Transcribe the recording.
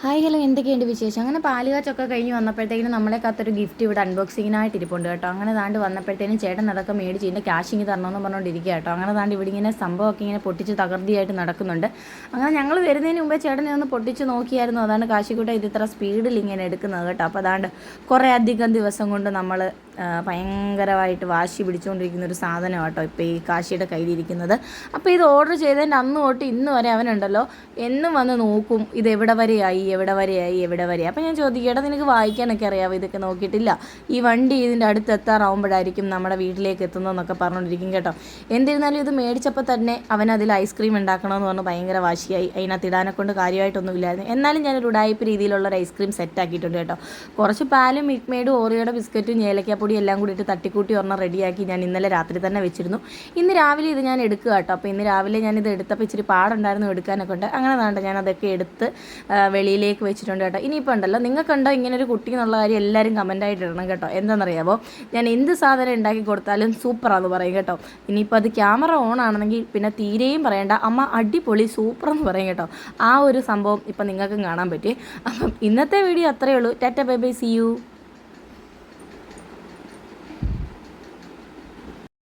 Hi hello എന്തൊക്കെയുണ്ട് വിശേഷം? അങ്ങനെ പാലുകാച്ചൊക്കെ കഴിഞ്ഞ് വന്നപ്പോഴത്തേക്കിനും നമ്മളെ കാത്തൊരു ഗിഫ്റ്റ് ഇവിടെ അൺബോക്സിങ്ങിനായിട്ട് ഇരിപ്പുണ്ട് കേട്ടോ. അങ്ങനെ താണ്ട് വന്നപ്പോഴത്തേനും ചേട്ടൻ അതൊക്കെ മേടിച്ച് ഇതിന്റെ ക്യാഷ് ഇങ്ങനെ തരണമെന്ന് പറഞ്ഞുകൊണ്ടിരിക്കുക കേട്ടോ. അങ്ങനെ താണ്ട് ഇവിടെ ഇങ്ങനെ സംഭവമൊക്കെ ഇങ്ങനെ പൊട്ടിച്ച് തകർത്തിയായിട്ട് നടക്കുന്നുണ്ട്. അങ്ങനെ ഞങ്ങൾ വരുന്നതിന് മുമ്പേ ചേട്ടനെ ഒന്ന് പൊട്ടിച്ച് നോക്കിയായിരുന്നു. അതാണ് കാശിക്കൂട്ട ഇത് ഇത്ര സ്പീഡിൽ ഇങ്ങനെ എടുക്കുന്നത് കേട്ടോ. അപ്പോൾ അതാണ്ട് കുറേ അധികം ദിവസം കൊണ്ട് നമ്മൾ ഭയങ്കരമായിട്ട് വാശി പിടിച്ചുകൊണ്ടിരിക്കുന്ന ഒരു സാധനം കേട്ടോ ഇപ്പോൾ ഈ കാശിയുടെ കയ്യിലിരിക്കുന്നത്. അപ്പോൾ ഇത് ഓർഡർ ചെയ്തതിന്റെ അന്ന് തൊട്ട് ഇന്ന് വരെ അവനുണ്ടല്ലോ. എന്നും വന്ന് നോക്കും ഇത് എവിടെ വരെയായി? എവിടെ വരെയായി എവിടെ വരെയായി? അപ്പോൾ ഞാൻ ചോദിക്കും എടാ നിനക്ക് വായിക്കാനൊക്കെ അറിയാമോ ഇതൊക്കെ നോക്കിയിട്ടില്ല. ഈ വണ്ടി ഇതിന്റെ അടുത്ത് എത്താറാവുമ്പോഴായിരിക്കും നമ്മുടെ വീട്ടിലേക്ക് എത്തുന്നതെന്നൊക്കെ പറഞ്ഞുകൊണ്ടിരിക്കും കേട്ടോ. എന്നിരുന്നാലും ഇത് മേടിച്ചപ്പോൾ തന്നെ അവൻ അതിൽ ഐസ്ക്രീം ഉണ്ടാക്കണമെന്ന് പറഞ്ഞ് ഭയങ്കര വാശിയായി. അതിനകത്ത് ഇടാനെ കൊണ്ട് കാര്യമായിട്ടൊന്നുമില്ലായിരുന്നു. എന്നാലും ഞാനൊരു ഉടായ്പ രീതിയിലുള്ള ഒരു ഐസ്ക്രീം സെറ്റ് ആക്കിയിട്ടുണ്ട് കേട്ടോ. കുറച്ച് പാലും മിൽക്ക് മെയ്ഡും ഓറിയോയുടെ ബിസ്ക്കറ്റും ഏലക്കാപ്പൊടി എല്ലാം കൂടി ഇട്ട് തട്ടിക്കൂട്ടി ഒരെണ്ണം റെഡിയാക്കി ഞാൻ ഇന്നലെ രാത്രി തന്നെ വെച്ചിരുന്നു. ഇന്ന് രാവിലെ ഇത് ഞാൻ എടുക്കുക കേട്ടോ. അപ്പോൾ ഇന്ന് രാവിലെ ഞാനിത് എടുത്തപ്പോൾ ഇച്ചിരി പാടുണ്ടായിരുന്നു എടുക്കാനൊക്കെ ഉണ്ട്. അങ്ങനെ വേണ്ട ഞാൻ അതൊക്കെ എടുത്ത് ആ, വെളിയിലേക്ക് വെച്ചിട്ടുണ്ട് കേട്ടോ. ഇനിയിപ്പോൾ ഉണ്ടല്ലോ നിങ്ങൾക്കുണ്ടോ ഇങ്ങനെ ഒരു കുട്ടി എന്നുള്ള കാര്യം എല്ലാവരും കമന്റായിട്ട് ഇടണം കേട്ടോ. എന്താണെന്നറിയാമോ ഞാൻ എന്ത് സാധനം ഉണ്ടാക്കി കൊടുത്താലും സൂപ്പറാന്ന് പറയും കേട്ടോ. ഇനിയിപ്പോൾ അത് ക്യാമറ ഓൺ ആണെന്നെങ്കിൽ പിന്നെ തീരെയും പറയണ്ട. അമ്മ അടിപൊളി സൂപ്പർ എന്ന് പറയും കേട്ടോ. ആ ഒരു സംഭവം ഇപ്പം നിങ്ങൾക്കും കാണാൻ പറ്റി. അപ്പം ഇന്നത്തെ വീഡിയോ അത്രയേ ഉള്ളൂ. Tata bye bye see you